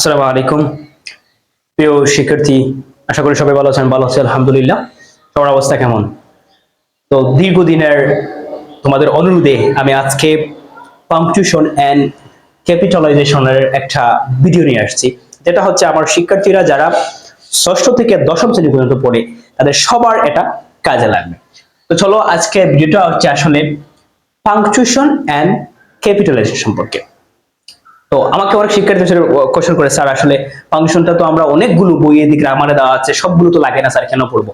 আসসালামু আলাইকুম। প্রিয় শিক্ষার্থী, আশা করি সবাই ভালো আছেন, ভালো আছি, আলহামদুলিল্লাহ। সবার অবস্থা কেমন? তো দীর্ঘদিনের তোমাদের অনুরোধে আমি আজকে পাংচুশন অ্যান্ড ক্যাপিটালাইজেশনের একটা ভিডিও নিয়ে আসছি। যেটা হচ্ছে আমার শিক্ষার্থীরা যারা ষষ্ঠ থেকে দশম শ্রেণি পর্যন্ত পড়ে, তাদের সবার এটা কাজে লাগবে। তো চলো আজকে ভিডিওটা হচ্ছে আসলে পাংচুশন অ্যান্ড ক্যাপিটালাইজেশন সম্পর্কে। তো আমাকে অনেক শিক্ষার্থী কোশ্চেন করে, স্যার, আসলে ফাংশনটা তো আমরা অনেকগুলো বইয়ের দিকে আমারে দেওয়া আছে, সবগুলো তো লাগে না, স্যার, কেন পড়ব?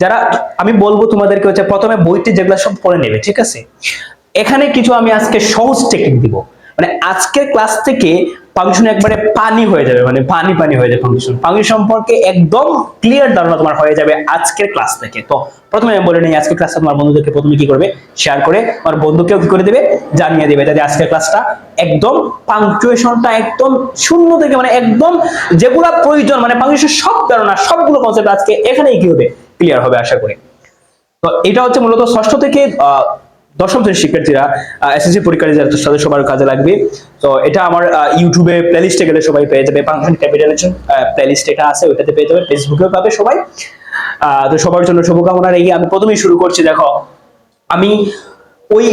যারা, আমি বলব তোমাদেরকে হচ্ছে, প্রথমে বইটি যেগুলো সব পড়ে নেবে, ঠিক আছে? এখানে কিছু আমি আজকে সহজ টেকনিক দিব। মানে আজকের ক্লাস থেকে ফাংশন একবারে পানি হয়ে যাবে মানে পানি পানি হয়ে যাবে ফাংশন ফাংশন সম্পর্কে একদম ক্লিয়ার ধারণা তোমার হয়ে যাবে আজকের ক্লাস থেকে। তো প্রথমে আমি বলে নিই, আজকের ক্লাসটা তোমার বন্ধুদেরকে প্রথমে কি করবে? শেয়ার করে আমার বন্ধুকেও কি করে দেবে? জানিয়ে দেবে, যাতে আজকের ক্লাসটা একদম পাংচুয়েশনটা একদম শূন্য থেকে মানে একদম যেগুলা প্রয়োজন মানে পাংচুয়েশন সব ধারণা, সবগুলো কনসেপ্ট আজকে এখানেই কি হবে? ক্লিয়ার হবে, আশা করি। তো এটা হচ্ছে মূলত ষষ্ঠ থেকে দশম শ্রেণির শিক্ষার্থীরা এসএসসি পরীক্ষা রেজাল্ট তাদের সবার কাজে লাগবে। তো এটা আমার ইউটিউবে প্লেলিস্টে গেলে সবাই পেয়ে যাবে। ফাংশন ক্যাপিটালেশন প্লেলিস্ট এটা আছে, ওইটাতে পেয়ে যাবে। ফেসবুকেও পাবে সবাই। তো সবার জন্য শুভকামনা রেখে আমি প্রথমেই শুরু করছি। দেখো, আমি ওই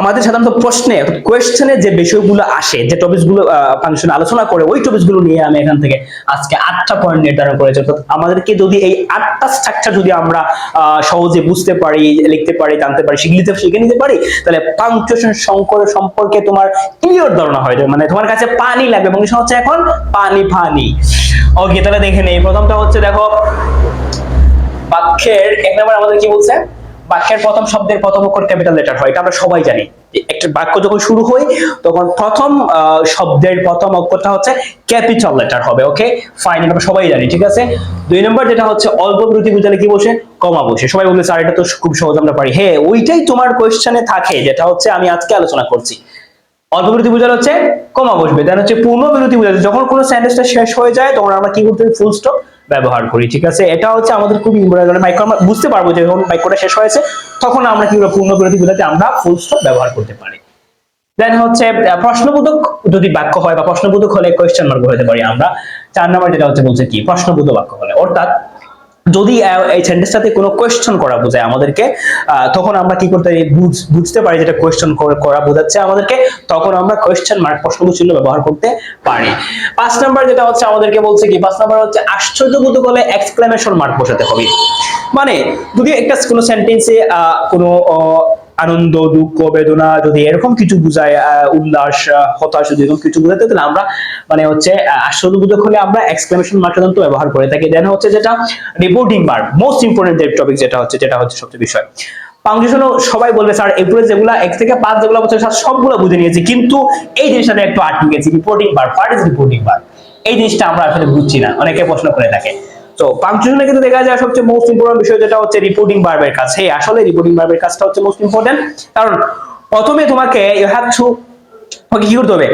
আমাদের সাধারণত প্রশ্নে কোয়েশ্চেনে যে বিষয়গুলো আসে, যে টপিকসগুলো ফাংশন আলোচনা করে, ওই টপিকসগুলো নিয়ে আমি এখান থেকে আজকে আটটা পয়েন্ট নির্ধারণ করেছি। তো আমাদেরকে যদি এই আটটা স্ট্রাকচার যদি আমরা সহজে বুঝতে পারি, লিখতে পারি, জানতে পারি শিখলিতে শিখে নিতে পারি, তাহলে পাংচুয়েশন সংকর সম্পর্কে তোমার ক্লিয়ার ধারণা হয়ে যাবে। মানে তোমার কাছে পানি লাগবে এবং হচ্ছে এখন পানি পানি। ওকে তাহলে দেখে নেই প্রথমটা হচ্ছে, দেখো, বাক্যের এক নম্বর আমাদের কি বলছে? বাক্যের প্রথম শব্দের প্রথম অক্ষর ক্যাপিটাল লেটার হয়, এটা আমরা সবাই জানি। একটা বাক্য যখন শুরু হয়, তখন প্রথম শব্দের প্রথম অক্ষরটা হচ্ছে ক্যাপিটাল লেটার হবে ওকে ফাইন আমরা সবাই জানি, ঠিক আছে? দুই নম্বর যেটা হচ্ছে, অল্প বিরতি বুঝালে কি বসে? কমা বসে। সবাই বলবে, স্যার, এটা তো খুব সহজ, আমরা পারি। হ্যাঁ ওইটাই তোমার কোয়েশ্চেনে থাকে, যেটা হচ্ছে আমি আজকে আলোচনা করছি। অল্প বিরতি বোঝানো হচ্ছে কমা বসবে দেন হচ্ছে পূর্ণ বিরতি বোঝাচ্ছে যখন কোনো সেন্টেন্সটা শেষ হয়ে যায়, তখন আমরা কি করতে ফুল স্টপ ব্যবহার করি, ঠিক আছে? এটা হচ্ছে আমাদের খুব ইম্পর্টেন্ট মাইক্রো আমরা বুঝতে পারব যে যখন বাক্যটা শেষ হয়েছে, তখন আমরা কি করব পূর্ণ বিরতি বোঝাতে আমরা ফুল স্টপ ব্যবহার করতে পারি। দেন হচ্ছে প্রশ্নবোধক যদি বাক্য হয়, বা প্রশ্নবোধক হলে কোয়েশ্চেন মার্ক হতে পারি আমরা। চার নাম্বার যেটা হচ্ছে বলছে কি? প্রশ্নবোধক বাক্য হলে অর্থাৎ যদি এই সেন্টেন্সটাতে কোনো কোয়েশ্চেন করা বোঝায় আমাদেরকে তখন আমরা কি করতে পারি? বুঝ- বুঝতে পারি যেটা কোয়েশ্চেন করা বোঝাচ্ছে আমাদেরকে, তখন আমরা কোশ্চেন মার্ক প্রশ্নবোধক চিহ্ন ব্যবহার করতে পারি। পাঁচ নাম্বার যেটা হচ্ছে আমাদেরকে বলছে কি? পাঁচ নাম্বার হচ্ছে আশ্চর্যবোধক হলে এক্সক্লেমেশন মার্ক বসাতে হবে। মানে যদি একটা কোনো সেন্টেন্সে কোনো আনন্দ, দুঃখ, বেদনা যদি এরকম কিছু বুঝায় উল্লাস হতাশ যদি এরকম কিছু বুঝাতে তাহলে আমরা মানে হচ্ছে আশ্চর্যবোধক হলে আমরা এক্সক্লেমেশন মার্ক সাধারণত ব্যবহার করে থাকি। দেন হচ্ছে যেটা reporting bar most important topic যেটা হচ্ছে যেটা হচ্ছে সবচেয়ে বিষয়। পাংচুয়েশনও সবাই বলবে, স্যার এগুলো যেগুলো, এক থেকে পাঁচ যেগুলো বলছে, স্যার, সবগুলো বুঝে নিয়েছি। কিন্তু এই জিনিসটা একটু আটকে গেছি। Reporting bar what is reporting bar এই জিনিসটা আমরা আসলে বুঝছি না। অনেকে প্রশ্ন করে থাকে। তো পাংচুয়েশনে কিন্তু দেখা যায় সবচেয়ে মোস্ট ইম্পর্টেন্ট বিষয় যেটা হচ্ছে রিপোর্টিং বার্বের কাজ। হ্যাঁ আসলে রিপোর্টিং বার্বের কাজটা হচ্ছে মোস্ট ইম্পর্টেন্ট কারণ প্রথমে তোমাকে ইউ হ্যাভ টু ওকে কি করতে হবে?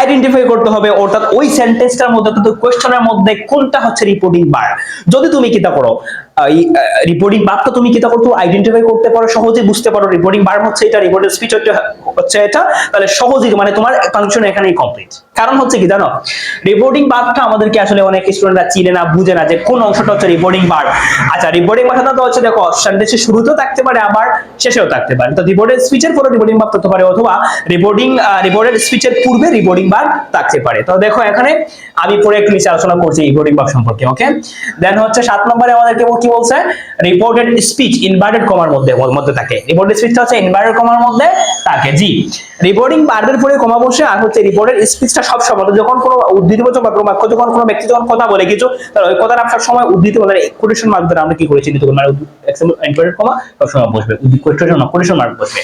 আইডেন্টিফাই করতে হবে, অর্থাৎ ওই সেন্টেন্সটার মধ্যে কোয়েশ্চনের মধ্যে কোনটা হচ্ছে রিপোর্টিং বার যদি তুমি কিতা করো রিপোর্টিং বারটা তুমি কিতা করতে আইডেন্টিফাই করতে পারো সহজে বুঝতে পারো রিপোর্টিং বার হচ্ছে এটা রিপোর্টের স্পিচ হচ্ছে এটা। তাহলে সহজেই মানে তোমার ফাংশন এখানেই কমপ্লিট কারণ হচ্ছে কি, জানো? রিপোর্টিং বারটা আমাদেরকে আসলে অনেক স্টুডেন্টরা চিনে না, বুঝে না যে কোন অংশটা হচ্ছে রিপোর্টিং বার আচ্ছা রিপোর্টিং বারটা তো হচ্ছে দেখো সেন্টেন্সের শুরুতেও থাকতে পারে, আবার শেষেও থাকতে পারে। তো রিপোর্টের স্পিচের পরে রিপোর্টিং বার থাকতে পারে, অথবা রিপোর্টিং রিপোর্টের স্পিচের পূর্বে রিপোর্টিং বার থাকতে পারে। তো দেখো এখানে আমি পরে একটু নিচে আলোচনা করছি রিপোর্টিং বার সম্পর্কে ওকে দেন হচ্ছে সাত নম্বরে আমাদেরকে কি বলছে রিপোর্টেড স্পিচ ইনভার্টেড কমার মধ্যে মধ্যে থাকে। রিপোর্টেড স্পিচটা হচ্ছে ইনভার্টেড কমার মধ্যে থাকে, জি। রিপোর্টিং পরে কমা বসে, আর হচ্ছে রিপোর্টের স্পিচটা সব সময়, যখন কোনো বা প্রমাক্ষ যখন কোনো ব্যক্তি যখন কথা বলে কিছু ওই সময় উদ্ধৃতি কোটেশন মার্ক দ্বারা আমরা কি করেছি তখন মানে ইনভার্টেড কমা বসবে কোটেশন কোটেশন মার্ক বসবে।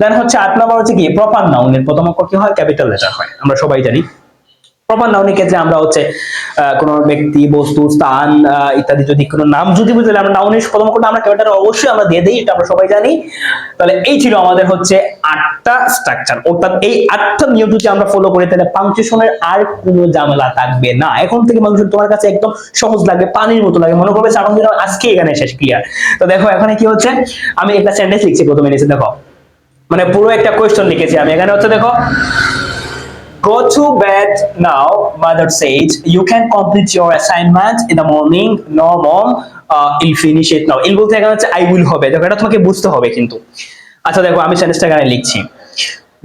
দেন হচ্ছে আট নম্বর হচ্ছে কি? প্রপার নাউনের প্রথম অক্ষর কি হয়? ক্যাপিটাল লেটার হয়। আমরা সবাই জানি। প্রপার নাউনের ক্ষেত্রে আমরা হচ্ছে কোনো ব্যক্তি, বস্তু, স্থান ইত্যাদি যদি কোনো নাম যদি বুঝলে আমরা নাউনের প্রথম অক্ষরটা আমরা ক্যাপিটাল অবশ্যই আমরা দিয়ে দিই, এটা আমরা সবাই জানি। তাহলে এই ছিল আমাদের হচ্ছে আটটা স্ট্রাকচার অর্থাৎ এই আটটা নিয়ম যদি আমরা ফলো করি, তাহলে পাংচুয়েশনের আর কোনো ঝামেলা থাকবে না। এখন থেকে মানুষ তোমার কাছে একদম সহজ লাগবে, পানির মতো লাগে মনে করবে চার দিন আজকে এখানে শেষ ক্লিয়ার তো দেখো, এখানে কি হচ্ছে? আমি একটা সেন্টেন্স লিখছি প্রথমে, নিচে দেখো। মানে পুরো একটা কোয়েশ্চন লিখেছি আমি। এখানে হচ্ছে দেখো go to bed now mother said you can complete your assignment in the morning no mom uh, I'll finish it now. ইল বলতে এখানে হচ্ছে I will হবে। দেখো এটা তোমাকে বুঝতে হবে কিন্তু। আচ্ছা দেখো আমি সেন্টেন্সটা এখানে লিখছি।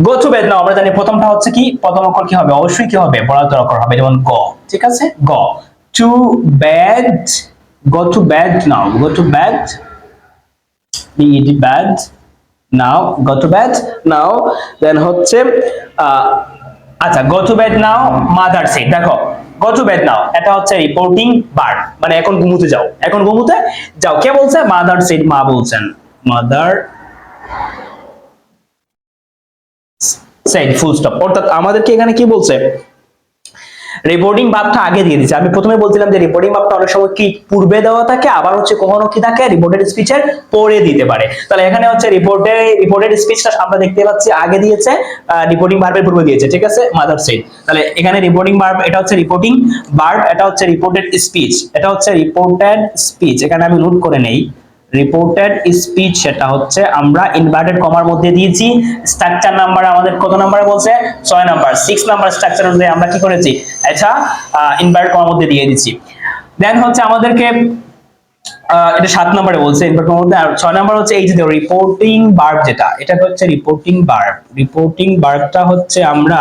গো টু বেড নাও আমরা জানি প্রথমটা হচ্ছে কি? প্রথম অক্ষর কি হবে? অবশ্যই কি হবে? বড়াতর অক্ষর হবে যেমন গ। ঠিক আছে? গ। To bed go to bed now go to bed be it bed now go to bed now then হচ্ছে আচ্ছা go to bed now mother said দেখো গো টু বেড নাও এটা হচ্ছে রিপোর্টিং বার্ড মানে এখন ঘুমোতে যাও। এখন ঘুমোতে যাও। কে বলছে? মাদার সেড মা বলছেন। মাদার সেড ফুল স্টপ অর্থাৎ আমাদেরকে এখানে কি বলছে? রিপোর্টিং ভাবটা আগে দিয়ে দিচ্ছে আমি প্রথমে বলছিলাম যে রিপোর্টিং ভাবটা অনেক সময় কি পূর্বে দেওয়া থাকে, আবার হচ্ছে কখনো কি থাকে রিপোর্টেড স্পিচের পরে দিতে পারে। তাহলে এখানে হচ্ছে রিপোর্টে রিপোর্টেড স্পিচটা আমরা দেখতে পাচ্ছি, আগে দিয়েছে রিপোর্টিং ভার্বের পূর্বে দিয়েছে, ঠিক আছে? মাদার সেড তাহলে এখানে রিপোর্টিং ভার্ব এটা হচ্ছে রিপোর্টিং ভার্ব এটা হচ্ছে রিপোর্টেড স্পিচ এটা হচ্ছে রিপোর্টেড স্পিচ এখানে আমি নোট করে নেই। রিপোর্টেড স্পিচ সেটা হচ্ছে আমরা ইনভার্টেড কমার মধ্যে দিয়েছি স্ট্রাকচার নাম্বার আমাদের কত নাম্বার বলছে? ছয় নাম্বার সিক্স নাম্বার স্ট্রাকচার অনুযায়ী আমরা কি করেছি? আচ্ছা ইনভার্টেড কমার মধ্যে দিয়ে দিচ্ছি। দেন হচ্ছে আমাদেরকে এটা সাত নম্বরে বলছে ইনভার্ট কমার মধ্যে, আর ছয় নাম্বার হচ্ছে এই যে রিপোর্টিং বার্ব যেটা, এটা হচ্ছে রিপোর্টিং বার্ব রিপোর্টিং বার্বটা হচ্ছে আমরা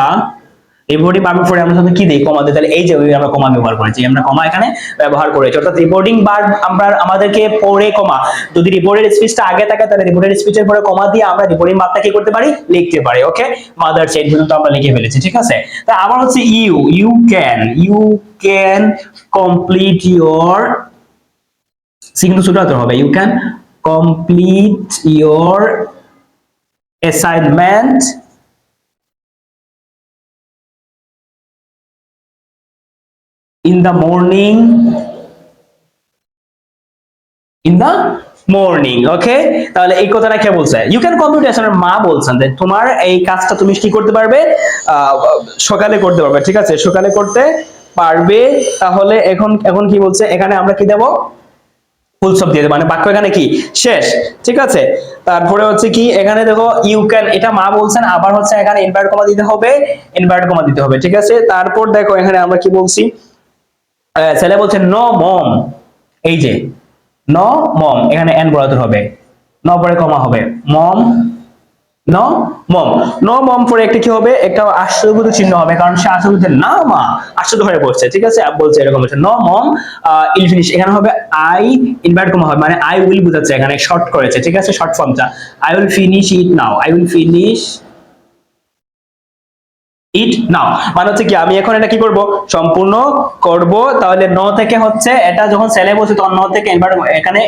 রিপোর্টিং বার্বের পরে আমরা সাথে কি দিই কমা দিই। তাহলে এই যে আমরা কমা ব্যবহার করেছি। আমরা কমা এখানে ব্যবহার করেছি। অর্থাৎ রিপোর্টিং বার্ব আমরা আমাদেরকে পরে কমা। যদি রিপোর্টেড স্পিচটা আগে থাকে, তাহলে রিপোর্টেড স্পিচের পরে কমা দিয়ে আমরা রিপোর্টিং বার্বটা কি করতে পারি? লিখতে পারি ওকে মাদার সেট পর্যন্ত আমরা লিখে ফেলেছি, ঠিক আছে? তা আবার হচ্ছে you you can you can complete your C কিন্তু ছোট হবে। You can complete your assignment in the morning. In the morning okay তাহলে এই কথাটা কে বলছে? ইউ ক্যান কম্পিউটেশন মা বলছেন যে তোমার এই কাজটা তুমি কি করতে পারবে? সকালে করতে পারবে, ঠিক আছে? সকালে করতে পারবে, তাহলে এখন এখন কি বলছে? এখানে আমরা কি দেব? ফুল স্টপ দিয়ে দেবো। মানে বাক্য এখানে কি? শেষ, ঠিক আছে? তারপরে হচ্ছে কি? এখানে দেখো ইউ ক্যান এটা মা বলছেন, আবার হচ্ছে এখানে ইনভার্ট কমা দিতে হবে ইনভার্ট কমা দিতে হবে, ঠিক আছে? তারপর দেখো, এখানে আমরা কি বলছি? ছেলে বলছে, নো মম। এই যে, নো মম, এখানে এন বরাদ্দ হবে। ন পরে কমা হবে। মম, ন মম। ন মম পরে একটা কি হবে? একটা আশ্চর্যবোধ চিহ্ন হবে, কারণ সে আশ্চর্য বলছে না মা, আশ্চর্য হয়ে পড়ছে ঠিক আছে? বলছে এরকম হচ্ছে ন মম ইল ফিনিশ এখানে হবে আই ইনভার্ট কমা হবে মানে আই উইল বোঝাচ্ছে, এখানে শর্ট করেছে। ঠিক আছে? শর্ট ফর্মটা I will finish it now I will finish it now মানে হচ্ছে কি, আমি এখন এটা কি করব? সম্পূর্ণ করব। তাহলে ন থেকে হচ্ছে, এটা যখন সেলে বলছে তখন ন থেকে ইনভার্ট এখানে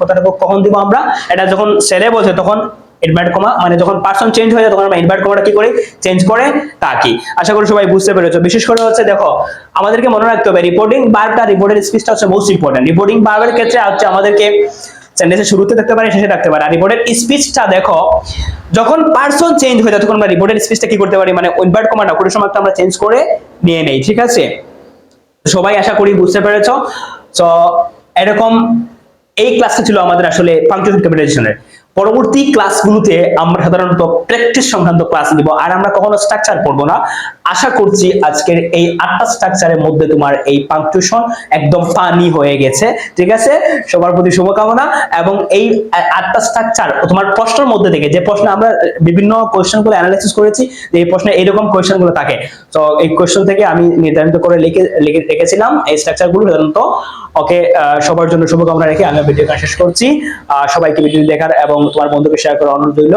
কথাটা কখন দিব আমরা? এটা যখন সেলে বলছে তখন ইনভার্ট কমা মানে যখন পার্সন চেঞ্জ হয়ে যায়, তখন আমরা ইনভার্ট কমাটা কি করি? চেঞ্জ করে তাকি। আশা করি সবাই বুঝতে পেরেছ। বিশেষ করে হচ্ছে দেখো, আমাদেরকে মনে রাখতে হবে রিপোর্টিং বারটা রিপোর্টের স্পিচটা হচ্ছে মোস্ট ইম্পর্টেন্ট রিপোর্টিং বারের ক্ষেত্রে হচ্ছে আমাদেরকে সেন্টেন্সের শুরুতে থাকতে পারে, শেষে থাকতে পারে। আর রিপোর্টের স্পিচটা দেখো, যখন পার্সন চেঞ্জ হয়ে যায়, তখন আমরা রিপোর্টের স্পিচটা কি করতে পারি? মানে ইনভার্ট কোনো সময় একটা আমরা চেঞ্জ করে নিয়ে নেই, ঠিক আছে? সবাই আশা করি বুঝতে পেরেছ। তো এরকম এই ক্লাসটা ছিল আমাদের আসলে পাংচুয়েশন ক্যাপিটালাইজেশনের পরবর্তী ক্লাসগুলোতে আমরা সাধারণত প্র্যাকটিস সংক্রান্ত ক্লাস নিব আর আমরা কখনো স্ট্রাকচার পড়ব না। আশা করছি আজকের এই আটটা স্ট্রাকচারের মধ্যে তোমার এই পাংচুয়েশন একদম পানি হয়ে গেছে। ঠিক আছে? সবার প্রতি শুভকামনা। এবং এই আটটা স্ট্রাকচার তোমার প্রশ্নের মধ্যে থেকে, যে প্রশ্ন আমরা বিভিন্ন কোয়েশ্চেনগুলো অ্যানালাইসিস করেছি, যে এই প্রশ্নে এরকম কোয়েশ্চেনগুলো থাকে। তো এই কোয়েশ্চেন থেকে আমি নির্ধারিত করে লিখে লিখে রেখেছিলাম এই স্ট্রাকচারগুলো সাধারণত। ওকে সবার জন্য শুভকামনা রেখে আমি ভিডিওটা শেষ করছি। সবাইকে ভিডিও দেখার এবং তোমার বন্ধুকে শেয়ার করে অনুরোধ রইল।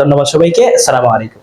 ধন্যবাদ সবাইকে। সালাম আলাইকুম।